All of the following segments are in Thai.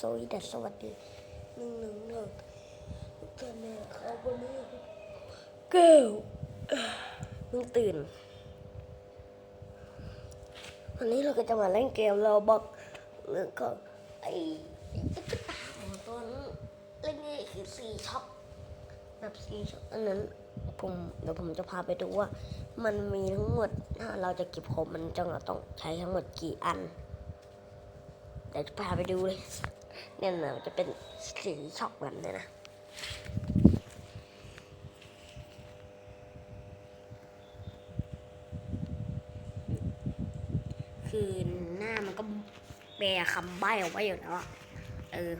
สวีดัสสวัสดีหนึ่งหนึ่งหนึ่งทุกท่านนะครับวันนี้แก้วเพิ่งตื่น วันนี้เราก็จะมาเล่นเกมเราบอกเรื่องก็ไอ้ไอ้ตุ๊กตาของตัวนั้นเล่นนี่คือซีช็อปแบบซีช็อปอันนั้นผมเดี๋ยวผมจะพาไปดูว่า มันมีทั้งหมดถ้าเราจะเก็บครบมันจะต้องใช้ทั้งหมดกี่อันเดี๋ยวจะพาไปดูเลย เนี่ยนะมันจะเป็นสีช็อกแบบเนี้ยนะคือหน้ามันก็แปลคำใบ้เอาไว้อยู่แล้วเออ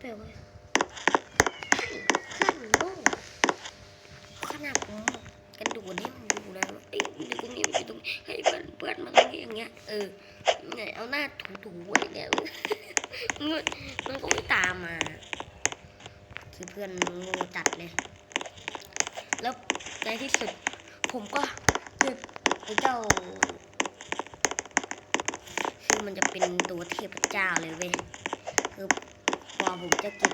แปลว่าเพื่อนมันโง่ขนาดผมกระโดดให้มันดูนะว่าเอ้ยมันอยู่ตรงนี้มันอยู่ตรงให้เพื่อนเพื่อนมาตรงนี้อย่างเงี้ยเออเนี่ยเอาหน้าถูๆไว้เนี่ยมันมันก็ไม่ตามมาคือเพื่อนโงูจัดเลย แล้วในที่สุดผมก็เก็บไอ้เจ้า คือมันจะเป็นตัวเทพเจ้าเลยเว้ย คือพอผมจะเก็บ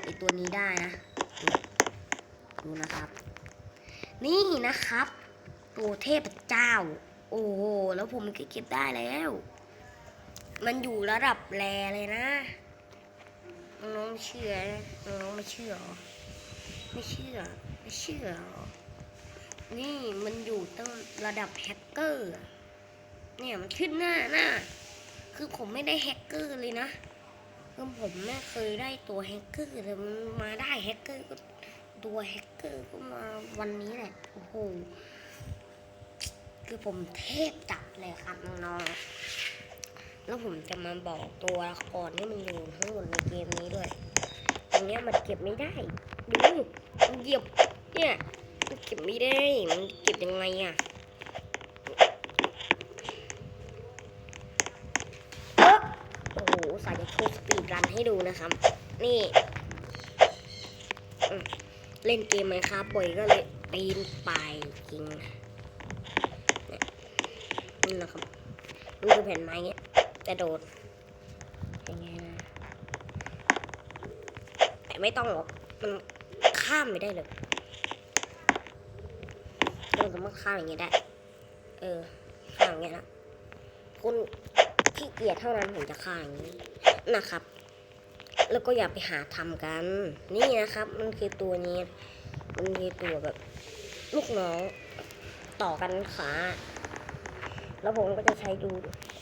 ไอ้ตัวนี้ได้นะดูดูนะครับ นี่นะครับ ตัวเทพเจ้า โอ้โห แล้วผมก็เก็บได้แล้ว มันอยู่ระดับแรเลยนะ น้องเชื่อ น้องไม่เชื่อ ไม่เชื่อ ไม่เชื่อหรอนี่มันอยู่ตั้งระดับแฮกเกอร์ เนี่ยมันขึ้นหน้าหน้า คือผมไม่ได้แฮกเกอร์เลยนะ คือผมไม่เคยได้ตัวแฮกเกอร์แต่มันมาได้แฮกเกอร์ก็ตัวแฮกเกอร์ก็มาวันนี้แหละโอ้โหคือผมเทพจับเลยครับน้องๆแล้วผมจะมาบอกตัวละครที่มันอยู่ทั้งหมดในเกมนี้ด้วยตรงนี้มันเก็บไม่ได้ดูมันเหยียบเนี่ยมันเก็บไม่ได้มันเก็บยังไงอะ โอ้โหสาจะโชว์สปีดรันให้ดูนะครับ นี่เล่นเกมไหมครับบ่อยก็เลยปีนไปจริงเนี่ยนี่นะครับมันคือแผ่นไม้เงี้ยกระโดดยังไงนะแต่ไม่ต้องหรอกมันข้ามไม่ได้เลยเราสามารถข้ามอย่างเงี้ยได้ เออข้ามอย่างเงี้ยนะคุณขี้เกียจเท่านั้นถึงจะข้ามอย่างนี้ นะครับ แล้วก็อย่าไปหาทำกัน นี่นะครับ มันคือตัวนี้ มันคือตัวแบบลูกน้องต่อกันขา แล้วผมก็จะใช้ดู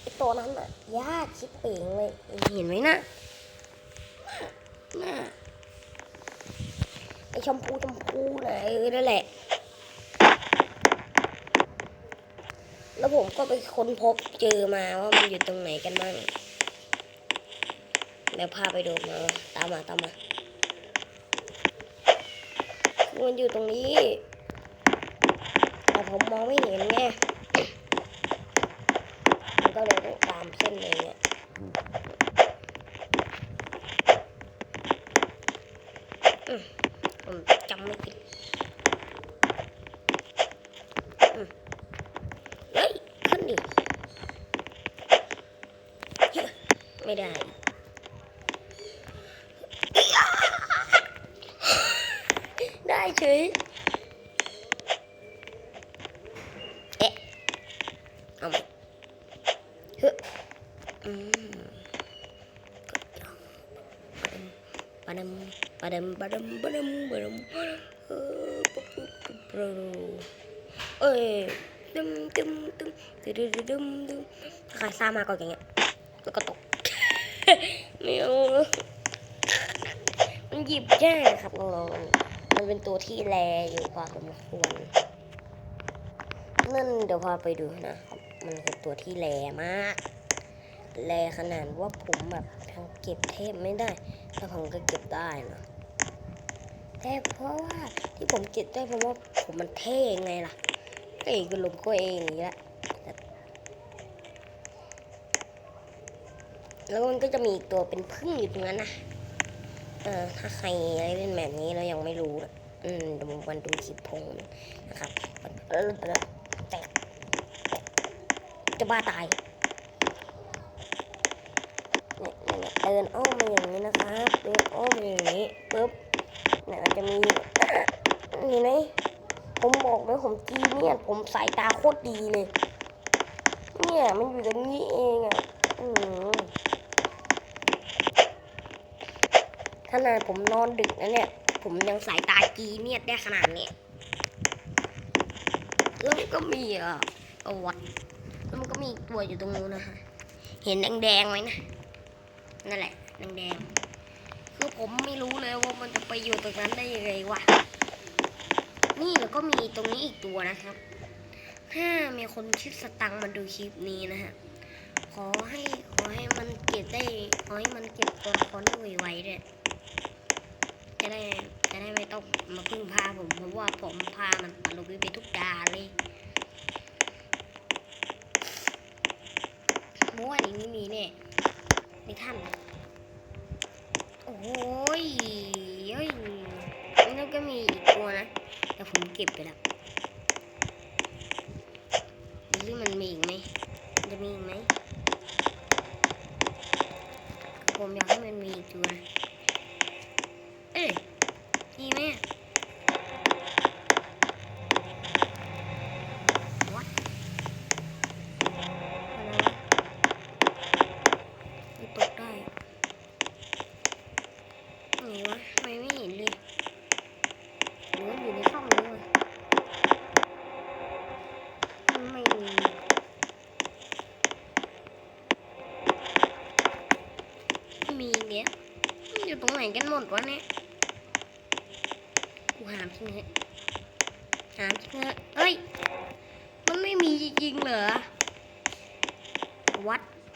ไอตัวนั้นอะยากชิบเป่งเลย เห็นไหมนะน่ะไอชมพูชมพูนะเออนั่นแหละ แล้วผมก็ไปค้นพบเจอมาว่ามันอยู่ตรงไหนกันบ้าง เดี๋ยวพาไปดูมา ตามมาตามมามันอยู่ตรงนี้ แต่ผมมองไม่เห็นไงมันก็เลยต้องตามเส้นเลยเนี่ยอืมผมจำไม่ผิดเฮ้ย ขึ้นดิ ไม่ได้ ได้เฉ ยเอ๊ะเอามาเฮ้ยอืมปะดมปะดมปะดมปะดมปะดมเออปุ๊บปุ๊บปุ๊บปุ๊บเอ้ยตึมตึมตึมตึมตึมตึมตึมใครซ่ามาก็อย่างเงี้ยแล้วก็ตกไม่เอามันหยิบยากครับน้องๆ มันเป็นตัวที่แรอยู่พอสมควรนั่นเดี๋ยวพาไปดูนะครับมันคือตัวที่แรมาก แรขนาดว่าผมแบบทางเก็บเทพไม่ได้ แต่ผมก็เก็บได้นะแต่เพราะว่าที่ผมเก็บได้เพราะว่าผมมันเท่ไงล่ะก็เองก็ลมก็เองอย่างนี้แหละแต่แล้วมันก็จะมีอีกตัวเป็นพึ่งอยู่ตรงนั้นนะ เออถ้าใครเล่นแบบนี้แล้วยังไม่รู้ อืมเดี๋ยวมันดูคลิปพงนะครับเออแตกจะบ้าตายเนี่ยเนี่ยเดินอ้อมมาอย่างนี้นะครับเดินอ้อมมาอย่างนี้ปุ๊บเนี่ยมันจะมีเห็นไหมผมบอกเลยผมจีเนี่ยผมสายตาโคตรดีเลย เนี่ยมันอยู่ตรงนี้เองอะอืม ขนาดผมนอนดึกนะเนี่ย ผมยังสายตาจีเนี่ยได้ขนาดนี้แล้วก็มีอะอวัดแล้วมันก็มีตัวอยู่ตรงนู้นนะฮะเห็นแดงๆไหมนะนั่นแหละแดงๆคือผมไม่รู้เลยว่ามันจะไปอยู่ตรงนั้นได้ยังไงวะนี่แล้วก็มีตรงนี้อีกตัวนะครับ ถ้ามีคนชื่อสตังค์มาดูคลิปนี้นะฮะขอให้ขอให้มันเก็บได้ขอให้มันเก็บตัวครได้ไวๆด้วย จะได้จะได้ไม่ต้องมาพึ่งพาผมเพราะว่าผมพามันตลุยไปทุกดาเลยเมื่อวานนี้ไม่มีเนี่ยในถ้ำโอ้ยเฮ้ยแล้วก็มีอีกตัวนะ แต่ผมเก็บไปแล้วดูสิมันมีอีกไหมจะมีอีกไหมผมอยากให้มันมีอีกตัวนะ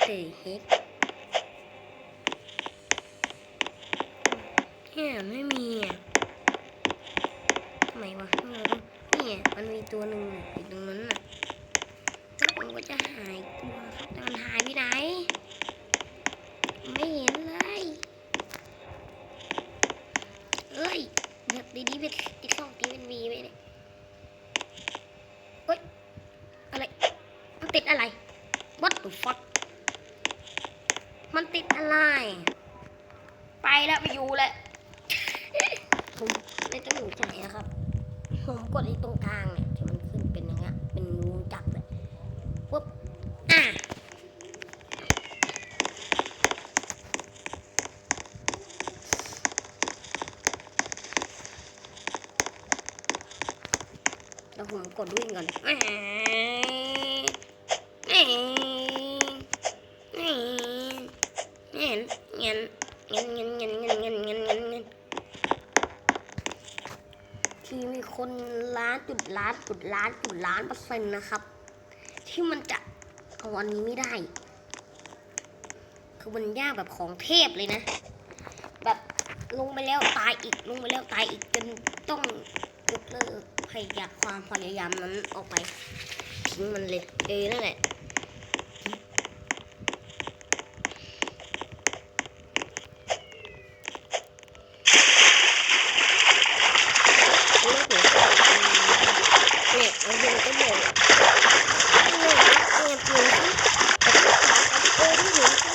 What the heck เนี่ยไม่มีอะทำไมวะเนี่ยมันมีตัวหนึ่งอยู่ตรงนั้นน่ะแล้วมันก็จะหายตัวครับแต่มันหายไปไหน ไม่เห็นเลยเอ้ยแบบดีๆเป็นติ๊กซองตีเป็นวีไหมเนี่ยเฮ้ย อะไร มันติดอะไร What the fuck มันติด อะไร ไปแล้วไปอยู่แหละผมไม่ต้องอยู่ใจนะครับ ผมกดที่ตรงกลางเนี่ยที่มันขึ้นเป็นอย่างเงี้ยเป็นรูจับเลยปุ๊บอะแล้วผมกดวิ่งก่อนานจุดล้านจุดล้านเปอร์เซ็นต์นะครับ ที่มันจะเอาอันนี้ไม่ได้ คือมันยากแบบของเทพเลยนะ แบบลงไปแล้วตายอีกลงไปแล้วตายอีกจนต้องยกเลิกพยายามความพยายามนั้นออกไปทิ้งมันเลยเออนั่นแหละเลิกหัวเนี่ยเอาเงินก็บอกเนี่ยเนี่ยเปลี่ยนที่เออที่เห็นที่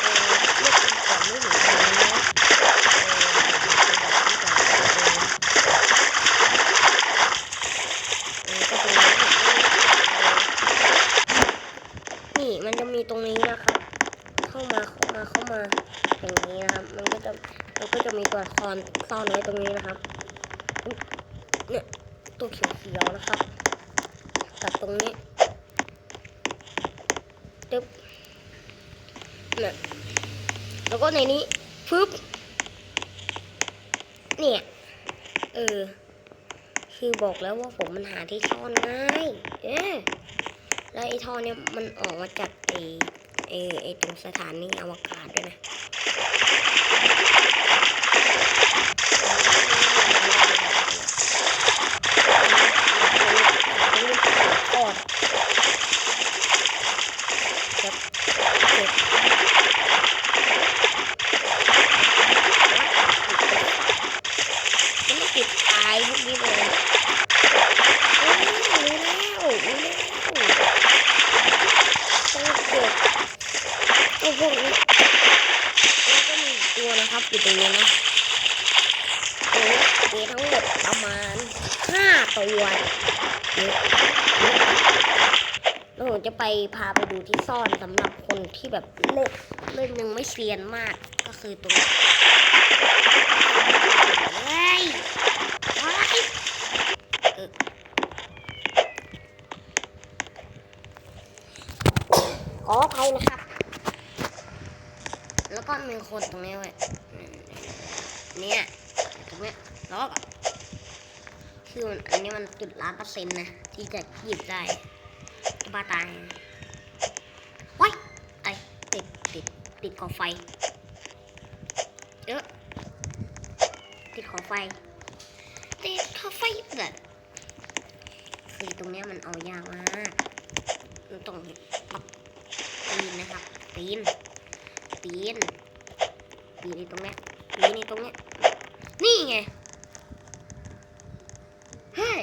เออเลือกก่อนไม่เห็นเลยนะเออก็ตรงนี้นี่มันจะมีตรงนี้นะครับ เข้ามาเข้ามาเข้ามาอย่างนี้นะครับ มันก็จะมันก็จะมีตัวละครซ่อนไว้ ตรงนี้นะครับ เนี่ยตัวเขียวๆนะครับ ตัดตรงนี้ตึ๊บเนี่ยแล้วก็ในนี้ฟึบเนี่ย เออ คือบอกแล้วว่าผมมันหาที่ซ่อนง่ายเอ๊ะแล้วไอ้ท่อเนี่ยมันออกมาจากไอ้ไอ้ไอ้ตรงสถานีอวกาศด้วยนะ พวกนี้แล้วก็มีตัวนะครับอยู่ตรงนี้นะตัวมีทั้งหมดประมาณห้าตัวแล้วผมจะไปพาไปดูที่ซ่อนสำหรับคนที่แบบเล่นเล่นยังไม่เซียนมากก็คือตัวนีุ้ดล้านเปอร์เซ็นต์นะ ที่จะหยิบได้บ้าตายว้ายไอติดติดติดขอบไฟเยอะติดขอบไฟ ติดขอบไฟแบบคือตรงเนี้ยมันเอายากมากมันต้องปักตีนนะครับตีน ปีน ปีนในตรงเนี้ยปีนในตรงเนี้ยนี่ไงเฮ้ย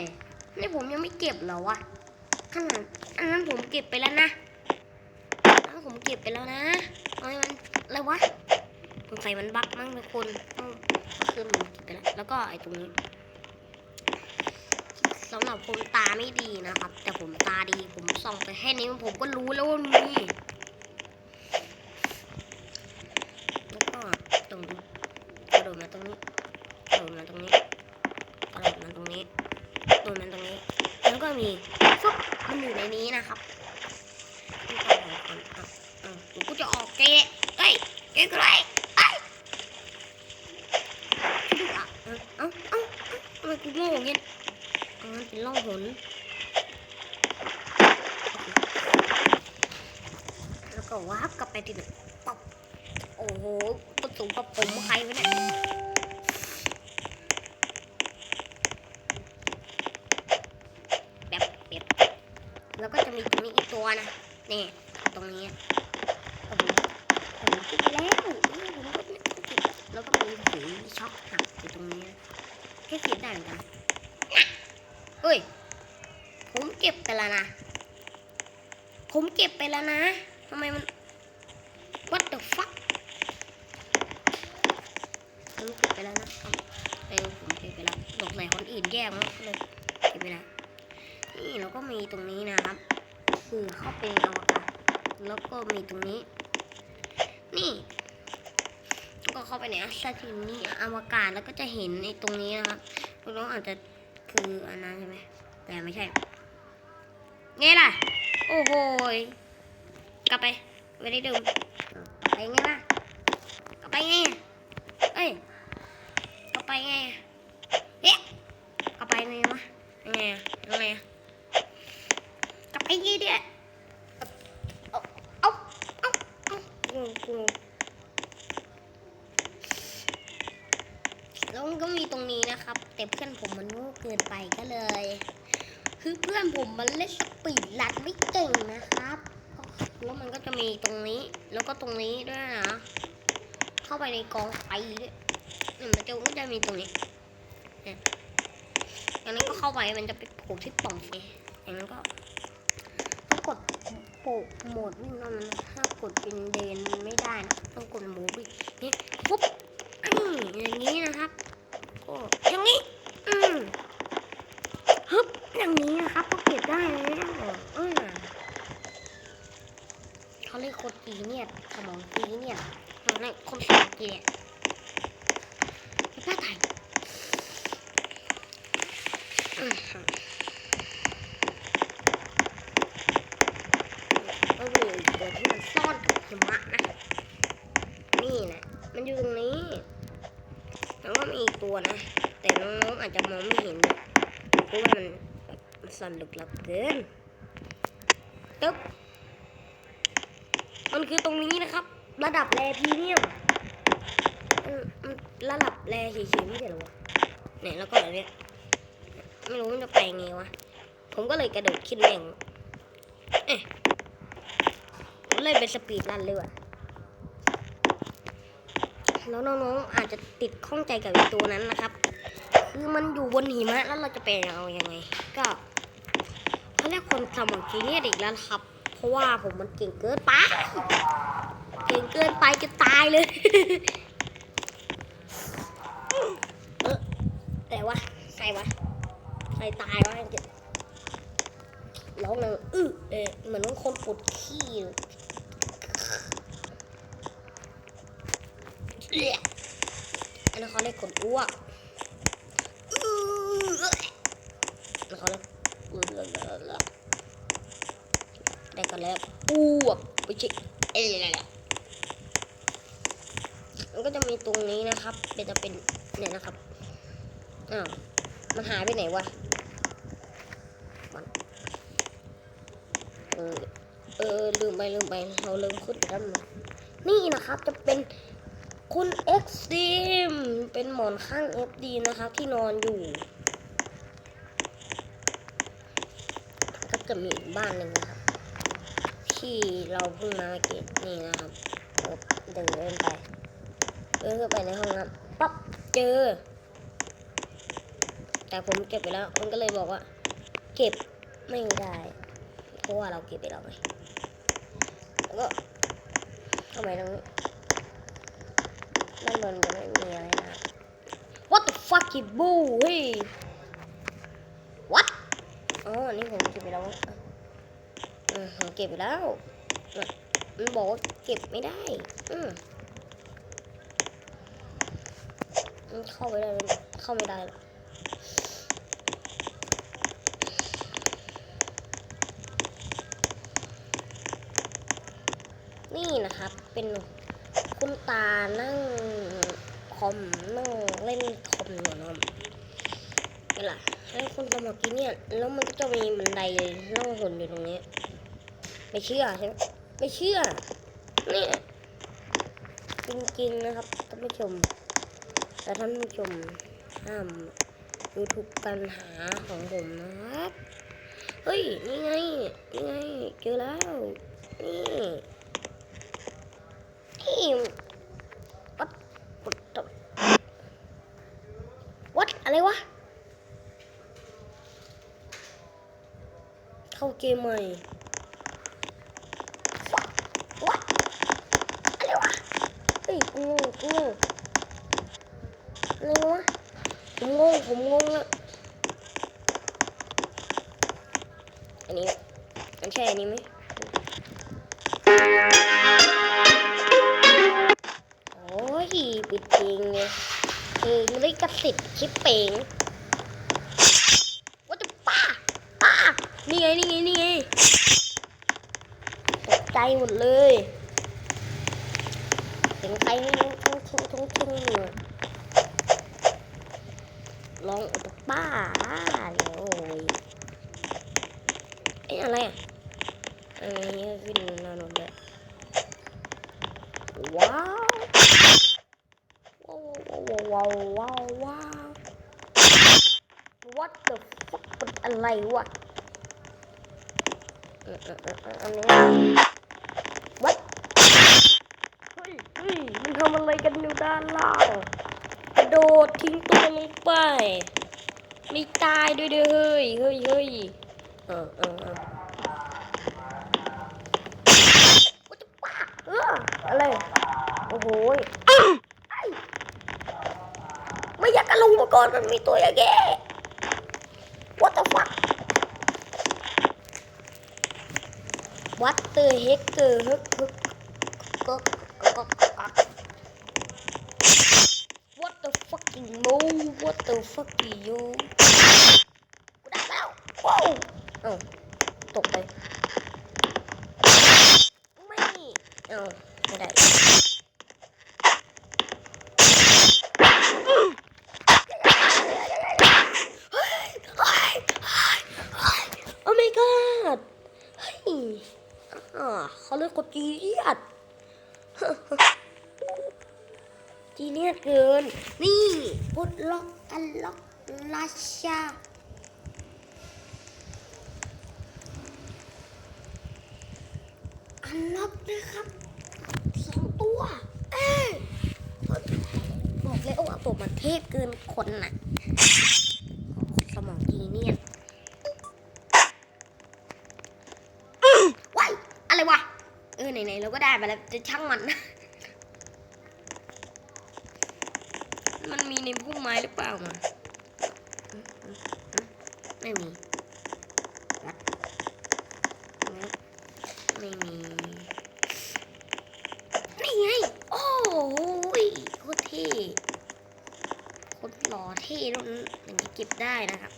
นี่ผมยังไม่เก็บเหรอวะขนาดอันนั้นผมเก็บไปแล้วนะอันนั้นผมเก็บไปแล้วนะทำไมมันอะไรวะสงสัยมันบั๊กมั้งทุกคนต้องคือผมเก็บไปแล้ว แล้วก็ไอ้ตรงนี้สำหรับผมตาไม่ดีนะครับ แต่ผมตาดีผมส่องไปแค่นี้ผมก็รู้แล้วว่ามี แล้วก็ตรงนี้กระโดดมาตรงนี้กระโดดมาตรงนี้กระโดดมาตรงนี้กระโดดมาตรงนี้ แล้วก็มีฟึ๊บ มันอยู่ในนี้นะครับหนอะอะเดี๋ยวกูจะออกเกะเอ้ยเกะกูเลยเอ้ยดูอะเอ้าเอ้าเอ้าเอ้าทำไมกูโง่งเงี้ยอ๋อเป็นร่องหนแล้วก็วาร์ปกลับไปที่เดิมป๊อบโอ้โหประตูกับผมใครวะเนี่ยแบบแบบแล้วก็จะมีตรงนี้อีกตัว นะนี่ตรงนี้โอ้โหผมคิดแล้วนี่ผมก็ติดแล้วก็มีสีช็อกหักอยู่ตรงนี้แค่คิดได้เหมือนกันน่ะเฮ้ยผมเก็บไปแล้วนะ ผมเก็บไปแล้วนะทำไมมัน what the fuck ผมเก็บไปแล้วนะครับเออผมเก็บไปแล้วตกใส่คนอื่นแย่มากเลยเก็บไปแล้วนี่แล้วก็มีตรงนี้นะครับ คือเข้าไปในอวกาศแล้วก็มีตรงนี้ นี่ก็เข้าไปในอัสตินี่อวกาศแล้วก็จะเห็นในตรงนี้นะครับน้องอาจจะคืออันนั้นใช่ไหมแต่ไม่ใช่ไงล่ะ โอ้โหกลับไปไม่ได้ดูไปไงล่ะกลับไปไงเอ้ยกลับไปไงเอ๊ะกลับไปไงวะยังไงอะยังไงอะกลับไปยี่ เดียเอาเอาเอาเอากูกูแล้วมันก็มีตรงนี้นะครับ แต่เพื่อนผมมันโง่เกินไปก็เลย คือเพื่อนผมมันเล่นสปีดลัดไม่เก่งนะครับ แล้วมันก็จะมีตรงนี้ แล้วก็ตรงนี้ด้วยนะ เข้าไปในกองไฟด้วยเนี่ยมันจะก็จะมีตรงนี้เนี่ยอย่างนั้นก็เข้าไปมันจะไปโผล่ที่ปล่องไฟอย่างนั้นก็ถ้ากดโปะโหมดวิ่งเท่านั้นถ้ากดเป็นเดนไม่ได้นะต้องกดโหมดวิ่งนี่ปุ๊บนี่อย่างนี้นะครับก็อย่างนี้อืมฮึบอย่างนี้นะครับก็เก็บได้แล้วอืมเขาเรียกคนจีเนี่ยสมองจีเนี่ยสนั่นคนสมองจีเนียไม่กล้าถ่ายอืมก็มีอีกตัวที่มันซ่อนกับหิมะนะ นี่นะ มันอยู่ตรงนี้แล้วก็มีอีกตัวนะ แต่น้องๆอาจจะมองไม่เห็นเพราะว่ามันสั่นลึกลับเกินตึ๊บมันคือตรงนี้นะครับ ระดับแรพีเมียมระดับแรเฉยๆไม่ใช่เหรอวะเนี่ยแล้วก็แบบเนี้ยไม่รู้มันจะไปไงวะ ผมก็เลยกระโดดขึ้นแม่งเอ๊ะผมเลยเป็นสปีดรันเลยว่ะ แล้วน้องๆอาจจะติดข้องใจกับตัวนั้นนะครับ คือมันอยู่บนหิมะแล้วเราจะไปเอายังไง ก็เขาเรียกคนสมองจีเนียอีกแล้วครับ เพราะว่าผมมันเก่งเกินไป เก่งเกินไปจะตายเลยวะใครวะใครตายวะเจ็บร้องหนังอื้อเอะเหมือนคนปวดขี้เลยเอันนั้นเขาเรียกคนอ้วกอันนั้นเขาเรียกอื้อละละละได้กันแล้วอ้วกไม่ใช่เอ้ยละละมันก็จะมีตรงนี้นะครับ เป็นจะเป็นเนี่ยนะครับ อ้าว มันหายไปไหนวะมันเออเออ ลืมไปลืมไป เราลืมขึ้นไปด้านบนนี่นะครับจะเป็น คุณเอ็กซ์ดีมเป็นหมอนข้างเอฟดีนะครับที่นอนอยู่ก็จะมีอีกบ้านหนึ่งนะครับ ที่เราเพิ่งมาเก็บนี่นะครับเดินเดินไปเดินเข้าไปในห้องน้ำปั๊บเจอ แต่ผมเก็บไปแล้ว มันก็เลยบอกว่า เก็บไม่ได้ เพราะว่าเราเก็บไปแล้วไงแล้วก็เข้าไปตรง ด้านบนจะไม่มีอะไรนะ What the fuck is boo เฮ้ย What อ๋ออันนี่ผมเก็บไปแล้วอะอืมผมเก็บไปแล้วอะมันบอกว่าเก็บไม่ได้ อืมมันเข้าไปได้ไหมเข้าไม่ได้หรอกนี่นะครับ เป็น คุณตานั่งคอมนั่งเล่นคอมอยู่นะครับนี่แหละให้คุณตาบอกกินเนี่ยแล้วมันก็จะมีบันไดล่องหนอยู่ตรงนี้ ไม่เชื่อใช่ไหมไม่เชื่อเนี่ยจริงๆนะครับท่านผู้ชม แต่ท่านผู้ชมห้ามดูถูกปัญหาของผมนะครับ เฮ้ย นี่ไง นี่ไง เจอแล้ว นี่ นี่วัดวัดวัดอะไรวะ เข้าเกมใหม่วัดอะไรวะเฮ้ยกูงงงงอะไรวะผมงงผมงงอะอันนี้มันใช่อันนี้ไหม ปิดเพลงเลยเพลงลิขสิทธิ์ชิปเป่งว่าจะป้าป้านี่ไงนี่ไงนี่ไงตกใจหมดเลยเสียงใครไม่รู้ทุ่งทุ่งทุ่งทุ่งอยู่ลองอุตป้าเดี๋ยวโอ้ยเอ้อะไรอะอันนี้ขึ้นนานนเลยว้าว ว้าวว้าวว้าว what the fuck เป็นอะไรวะเออเออเออเอออันนี้ what เฮ้ยเฮ้ยมันทำอะไรกันอยู่ด้านล่างกระโดดทิ้งตัวลงไปม่ตายด้วยเด้อเฮ้ยเฮ้ยเฮ้ยเออเออออ What the fuck เอออะไร โอ้โห อยากกระลุงมาก่อนมันมีตัวอย่างแก What the fuck What the heck เกอร์ฮึกฮึกก็ก็ก็ What the fucking mo What the fuck are you กูได้แล้วว้าวเอ้าตกไป god เฮ้ยอ่าเขาเรียกกดจีเนียดจีเนียดเกิน นี่ปลดล็อกอันล็อกราชาอันล็อกนะครับสองตัวเอ้ยบอกเลยว่าผมมันเทพเกินคนน่ะ สมองทีเนียตอว้ายอะไรวะเออไหนๆเราก็ได้มาแล้วจะช่างมัน มันมีในพุ่มไม้หรือเปล่ามาไม่มีไม่มีนี่ไงโอ้ยโคตรเท่โคตรหล่อเท่ตรงนี้อย่างนี้เก็บได้นะครับ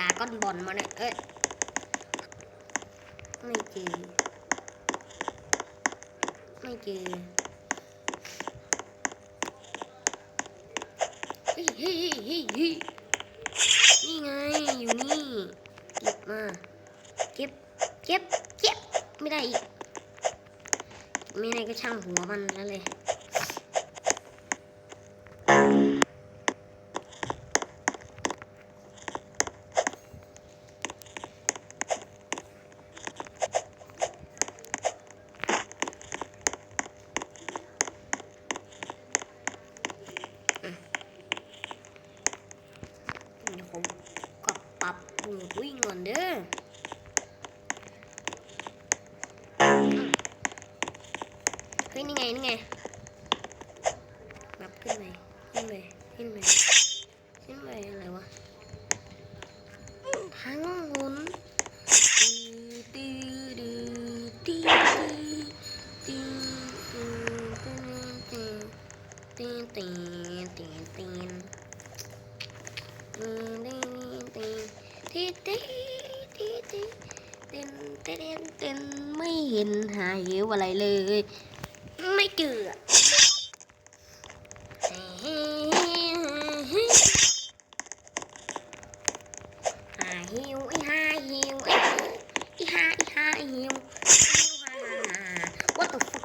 ดาก้อนบอลมาเนี่ย เอ้ย ไม่เจอ ไม่เจอ เฮ้ยเฮ้ยเฮ้ยเฮ้ยนี่ไง อยู่นี่ เก็บมา เก็บ เก็บ เก็บ ไม่ได้อีก ไม่ได้ก็ช่างหัวมันแล้วเลย เดี๋ยวผมก็ ปรับปรุงวิ่งก่อนเด้อเฮ้ยนี่ไงนี่ไง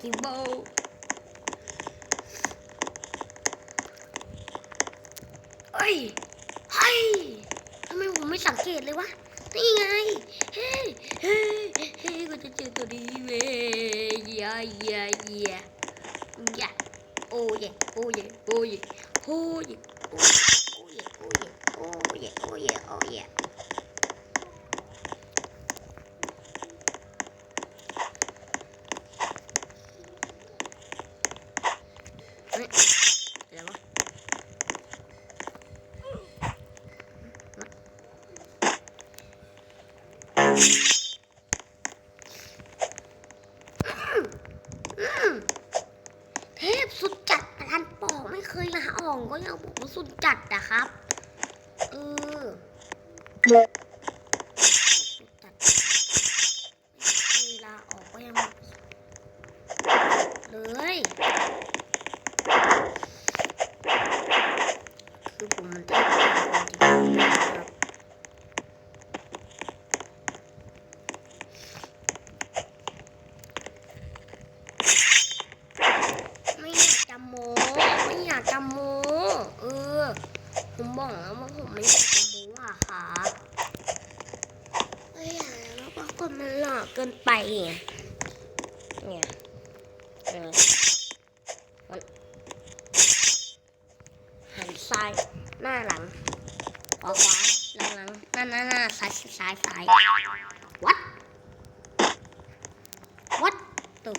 เอ้ยเฮ้ยทำไมผมไม่สังเกตเลยวะ นี่ไง เฮ้ยเฮ้ยเฮ้ยกูจะเจอตัวนี้เว้ยเยียเย่าเย่เย่าโอ้ยโอ้ยโอ้ยโอ้ยโอ้ยโอ้ยโอ้ยโอ้ยโอ้ยโอ้ยเฮ้ยอะไรวะ เท พสุดจัดร้านปอกไม่เคยละอ่องก็ยังบอกว่าสุดจัดนะครับ เออ งนั่นนั่นสายสายสาย what what the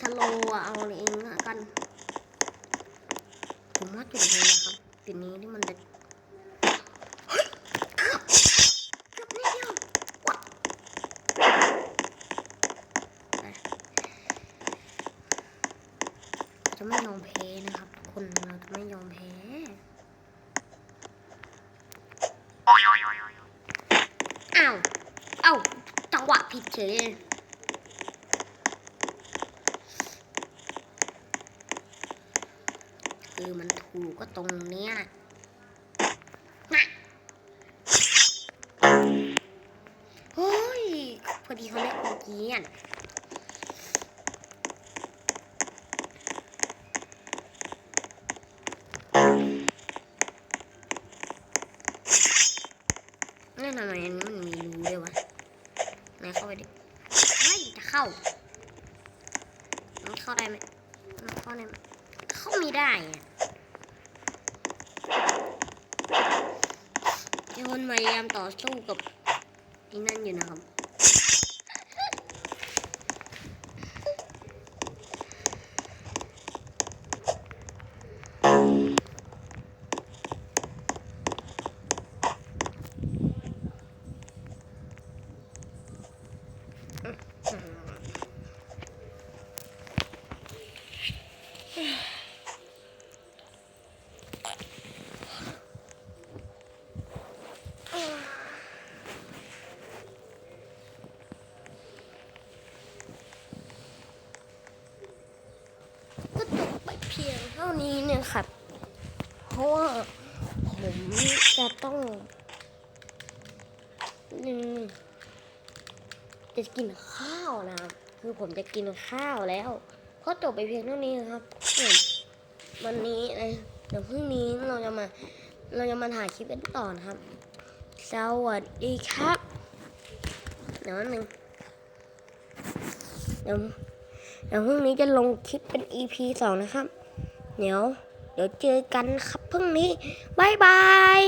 สโลว์อะเอาเองละกัน ผมว่าจุดนี้นะครับจุดนี้ที่มันจะเดเดียววัดนะเราจะไม่ยอมแพ้นะครับทุกคนเราจะไม่ยอมแพ้อ้าว เอ้า จังหวะผิดเฉยเลย อ มันถูกก็ตรงเนี้ยนะโอ้ย พอดีเขาเรียกเมื่อกี้อะนี่ทำไมมันมีรูด้วยวะไหนเข้าไปดิเฮ้ยจะเข้ามันเข้าได้ไหมมันเข้าได้ไหมเข้าไม่ได้อะ คนพยายามต่อสู้กับไอ้นั่นอยู่นะครับ เพียงเท่านี้เนี่ยครับ เพราะว่าผมจะต้องหนึ่งจะกินข้าวนะครับ คือผมจะกินข้าวแล้วก็จบไปเพียงเท่านี้นะครับ วันนี้นะเดี๋ยวพรุ่งนี้เราจะมา เราจะมาถ่ายคลิปกันต่อนะครับ สวัสดีครับ เดี๋ยวนิดนึงเดี๋ยวเดี๋ยวพรุ่งนี้จะลงคลิปเป็น EP สองนะครับ เดี๋ยว เดี๋ยวเจอกันครับพรุ่งนี้บายบาย